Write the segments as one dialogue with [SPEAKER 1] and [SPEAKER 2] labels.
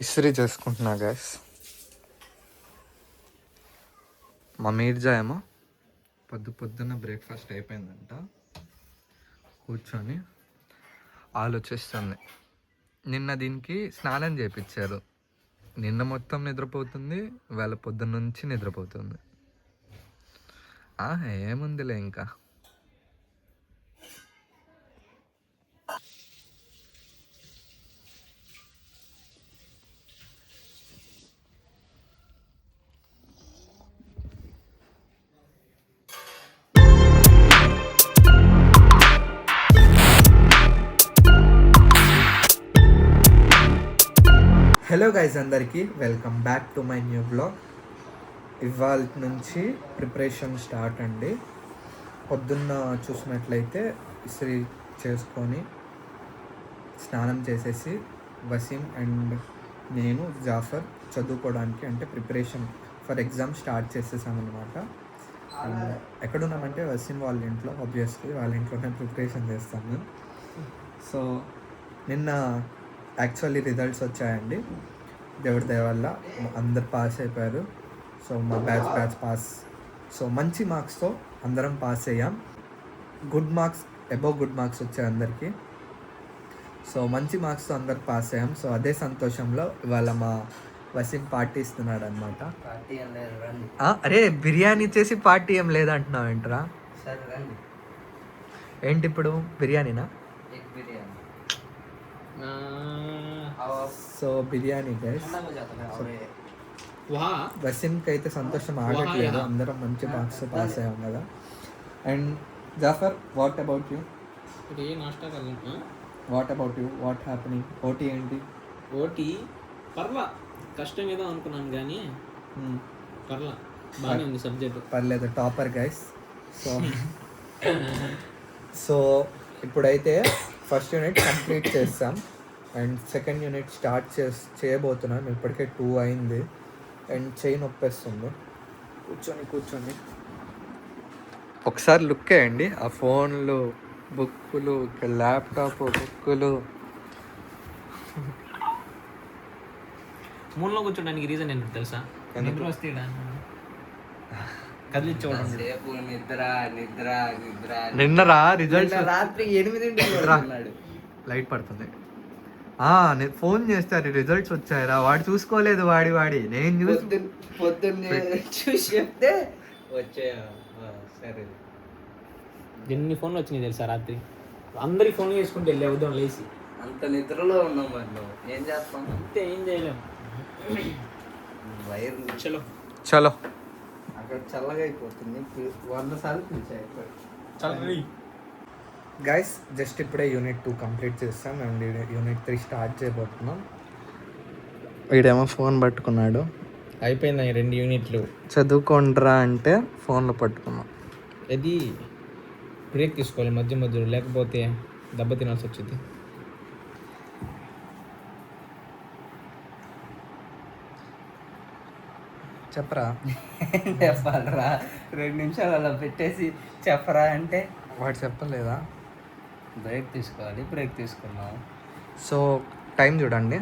[SPEAKER 1] ఇస్త్రీ చేసుకుంటున్నా గ్యాస్ మా మీర్జా ఏమో పొద్దు పొద్దున్న బ్రేక్ఫాస్ట్ అయిపోయిందంట. కూర్చొని ఆలోచిస్తుంది. నిన్న దీనికి స్నానం చేయించారు నిన్న మొత్తం నిద్రపోతుంది వేళ పొద్దున్న నుంచి నిద్రపోతుంది ఏముందిలే ఇంకా. హలో గైజ్ అందరికీ welcome back to my new blog ఇవాళ నుంచి ప్రిపరేషన్ స్టార్ట్ అండి. పొద్దున్న చూసినట్లయితే ఇస్త్రీ చేసుకొని స్నానం చేసేసి వసీం అండ్ నేను జాఫర్ చదువుకోవడానికి అంటే ప్రిపరేషన్ ఫర్ ఎగ్జామ్ స్టార్ట్ చేసేసామన్నమాట ఎక్కడున్నామంటే వసీం వాళ్ళ ఇంట్లో ఆబ్వియస్లీ వాళ్ళ ఇంట్లోనే ప్రిపరేషన్ చేస్తాము. సో నిన్న యాక్చువల్లీ రిజల్ట్స్ వచ్చాయండి. దేవుడి దయ వల్ల అందరు పాస్ అయిపోయారు. సో మా బ్యాచ్ బ్యాచ్ పాస్ సో మంచి మార్క్స్తో అందరం పాస్ అయ్యాం. Good marks above good marks వచ్చాయి అందరికీ. సో మంచి మార్క్స్తో అందరు పాస్ అయ్యాం. సో అదే సంతోషంలో ఇవాళ మా వసీం పార్టీ ఇస్తున్నాడు అనమాట అరే బిర్యానీ చేసి పార్టీ ఏం లేదంటున్నావు ఏంట్రా?
[SPEAKER 2] సరే రండి.
[SPEAKER 1] ఏంటి ఇప్పుడు? బిర్యానీనా?
[SPEAKER 2] బిర్యానీ.
[SPEAKER 1] సో బిర్యానీ గైస్ వసీంకి అయితే సంతోషం ఆగట్లేదు అందరం మంచి మార్క్స్ పాస్ అయ్యాం కదా. And Jafar what about you what about you what happening OT ఏంటి
[SPEAKER 3] ఓటి పర్లా. కష్టం ఏదో అనుకున్నాను కానీ
[SPEAKER 1] Hmm,
[SPEAKER 3] పర్లా. బాగానే ఉంది సబ్జెక్ట్
[SPEAKER 1] పర్లేదు టాపర్ గైస్ సో సో ఇప్పుడైతే ఫస్ట్ యూనిట్ కంప్లీట్ చేస్తాం. అండ్ సెకండ్ యూనిట్ స్టార్ట్ చేస్ చేయబోతున్నాం. ఇప్పటికే టూ అయింది. అండ్ చేయి నొప్పేస్తుంది. కూర్చొని కూర్చొని. ఒకసారి లుక్ వేయండి. ఆ ఫోన్లు బుక్కులు ల్యాప్టాప్ బుక్కులు.
[SPEAKER 3] మూలలో కూర్చోడానికి రీజన్ ఏంటో తెలుసా? నిద్ర వస్తే కదిలించోవడం.
[SPEAKER 2] సేపు నిద్ర నిద్ర నిద్ర.
[SPEAKER 1] నిన్నరా? రిజల్ట్స్
[SPEAKER 2] నిన్న రాత్రి. పడుకున్నాడు.
[SPEAKER 1] లైట్ పడుతుంది. నేను ఫోన్ చేస్తారు రిజల్ట్స్ వచ్చాయిరా వాడు చూసుకోలేదు వాడి వాడి. నేను చూసి
[SPEAKER 2] పొద్దున్న చూసి చెప్తే వచ్చే సరే.
[SPEAKER 3] ఎన్ని ఫోన్లు వచ్చినాయి తెలుసా రాత్రి? అందరి ఫోన్లు చేసుకుంటే వెళ్ళి అవుదాం లేచి.
[SPEAKER 2] అంత నిద్రలో ఉన్నాం మరి. ఏం చేస్తాం
[SPEAKER 3] అంతే ఏం చేయలేం.
[SPEAKER 2] వైర్
[SPEAKER 3] చలో.
[SPEAKER 1] చలో.
[SPEAKER 2] అక్కడ చల్లగా అయిపోతుంది. వంద సార్లు పిలిచాయి.
[SPEAKER 3] చలో
[SPEAKER 1] గైస్ జస్ట్ ఇప్పుడే యూనిట్ టూ కంప్లీట్ చేస్తాం అండ్ యూనిట్ త్రీ స్టార్ట్ చేయబోతున్నాం. వీడేమో ఫోన్ పట్టుకున్నాడు.
[SPEAKER 3] అయిపోయింది ఈ రెండు యూనిట్లు
[SPEAKER 1] చదువుకుంటారా అంటే ఫోన్లో పట్టుకున్నాం.
[SPEAKER 3] ఇది బ్రేక్ తీసుకోవాలి మధ్య మధ్యలో లేకపోతే దెబ్బ తినాల్సి వచ్చింది
[SPEAKER 1] చెప్పరా?
[SPEAKER 2] చెప్పాలరా. రెండు నిమిషాలు అలా పెట్టేసి చెప్పరా అంటే?
[SPEAKER 1] వాడు చెప్పలేదా?
[SPEAKER 2] బ్రేక్ తీసుకోవాలి బ్రేక్ తీసుకున్నాం
[SPEAKER 1] సో టైం చూడండి.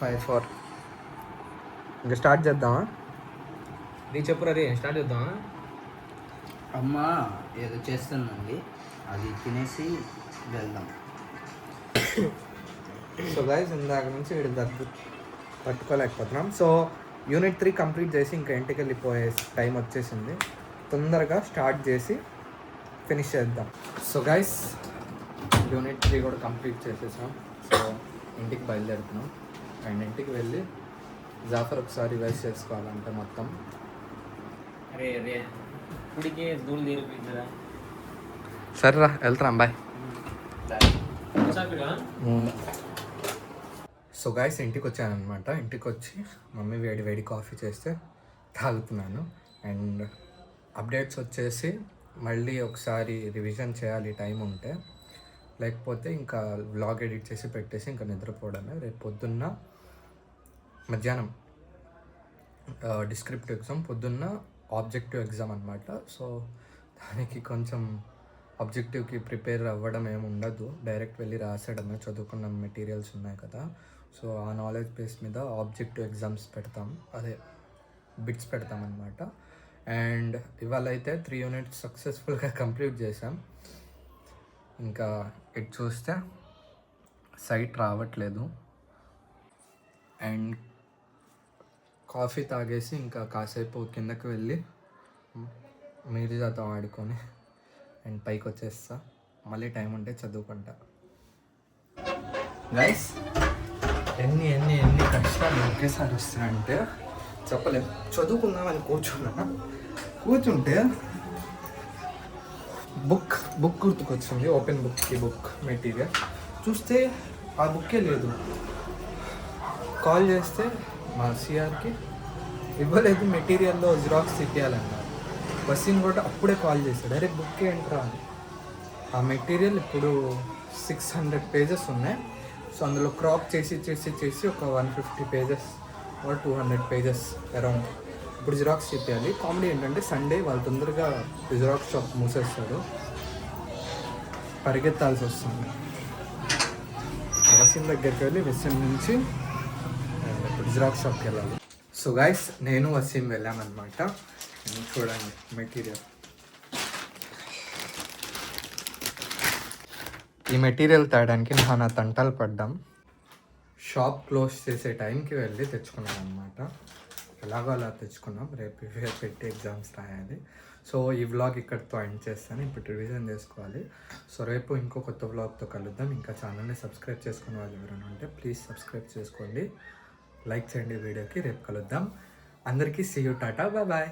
[SPEAKER 1] Five four. ఇంకా స్టార్ట్ చేద్దామా?
[SPEAKER 3] నీ చెప్పురా రే స్టార్ట్ చేద్దాం
[SPEAKER 2] అమ్మ ఏదో చేస్తుందండి. అది తినేసి వెళ్దాం.
[SPEAKER 1] సో గైస్ ఇందాక నుంచి వీడు దగ్గు పట్టుకోలేకపోతున్నాం. సో యూనిట్ త్రీ కంప్లీట్ చేసి ఇంకా ఇంటికి వెళ్ళిపోయే టైం వచ్చేసింది. తొందరగా స్టార్ట్ చేసి ఫినిష్ చేద్దాం. సో గైస్ యూనిట్ త్రీ కూడా కంప్లీట్ చేసేసాం. సో ఇంటికి బయలుదేరుతున్నాం. అండ్ ఇంటికి వెళ్ళి జాఫర్ ఒకసారి రివైజ్ చేసుకోవాలంటే మొత్తం.
[SPEAKER 3] అరే రే ఇప్పటికే ధూళి తీరిపోయింది కదా
[SPEAKER 1] సరేరా వెళ్తాం బాయ్. సో గాయస్ ఇంటికి వచ్చానమాట ఇంటికి వచ్చి మమ్మీ వేడి వేడి కాఫీ చేస్తే తాగుతున్నాను. అండ్ అప్డేట్స్ వచ్చేసి మళ్ళీ ఒకసారి రివిజన్ చేయాలి టైం ఉంటే. లేకపోతే ఇంకా వ్లాగ్ ఎడిట్ చేసి పెట్టేసి ఇంకా నిద్రపోవడమే. రేపు పొద్దున్న మధ్యాహ్నం డిస్క్రిప్టివ్ ఎగ్జామ్ పొద్దున్న ఆబ్జెక్టివ్ ఎగ్జామ్ అనమాట సో దానికి కొంచెం ఆబ్జెక్టివ్కి ప్రిపేర్ అవ్వడం ఏమి ఉండదు. డైరెక్ట్ వెళ్ళి రాసేయడమే. చదువుకున్న మెటీరియల్స్ ఉన్నాయి కదా. సో ఆ నాలెడ్జ్ బేస్ మీద ఆబ్జెక్టివ్ ఎగ్జామ్స్ పెడతాం. అదే బిట్స్ పెడతాం అనమాట అండ్ ఇవాళ అయితే త్రీ యూనిట్స్ సక్సెస్ఫుల్గా కంప్లీట్ చేసాం ఇంకా ఇటు చూస్తే సైట్ రావట్లేదు. అండ్ కాఫీ తాగేసి ఇంకా కాసేపు కిందకి వెళ్ళి మీరిజాతో ఆడుకొని అండ్ పైకి వచ్చేస్తా మళ్ళీ టైం ఉంటే చదువుకుంటా. గైస్ ఎన్ని ఎన్ని ఎన్ని కష్టాలు ఒకేసారి అంటే చెప్పలేము చదువుకుందామని కూర్చున్నా. కూర్చుంటే బుక్ బుక్ గుర్తుకొచ్చింది. ఓపెన్ బుక్కి బుక్ మెటీరియల్. చూస్తే ఆ బుక్కే లేదు. కాల్ చేస్తే మా సిఆర్కి ఇవ్వలేదు మెటీరియల్లో జిరాక్స్ తిప్పేయాలన్నారు. బస్సుని కూడా అప్పుడే కాల్ చేశాడు అరే బుక్ ఏంట్రా అని. ఆ మెటీరియల్ ఇప్పుడు సిక్స్ హండ్రెడ్ పేజెస్ ఉన్నాయి. సో అందులో క్రాప్ చేసి చేసి చేసి ఒక one fifty pages or two hundred pages around ఇప్పుడు జిరాక్స్ చెప్పాలి కామెడీ ఏంటంటే సండే వాళ్ళు తొందరగా జిరాక్స్ షాప్ మూసేస్తారు. పరిగెత్తాల్సి వస్తుంది. వసీం దగ్గరికి వెళ్ళి వసీం నుంచి ఇప్పుడు జిరాక్స్ షాప్కి వెళ్ళాలి. సో గైస్ నేను వసీం వెళ్ళామన్నమాట. చూడండి మెటీరియల్ ఈ మెటీరియల్ తేయడానికి నా తంటాలు పడ్డాం. షాప్ క్లోజ్ చేసే టైంకి వెళ్ళి తెచ్చుకున్నాం అనమాట ఎలాగో అలా తెచ్చుకున్నాం. రేపు పెట్టి ఎగ్జామ్స్ రాయాలి. సో ఈ వ్లాగ్ ఇక్కడితో ఎండ్ చేస్తాను. ఇప్పుడు రివిజన్ చేసుకోవాలి. సో రేపు ఇంకో కొత్త వ్లాగ్తో కలుద్దాం. ఇంకా ఛానల్ని సబ్స్క్రైబ్ చేసుకునే వాళ్ళు ఎవరైనా ఉంటే ప్లీజ్ సబ్స్క్రైబ్ చేసుకోండి. లైక్ చేయండి వీడియోకి. రేపు కలుద్దాం. అందరికీ సీ యూ టాటా. బాయ్.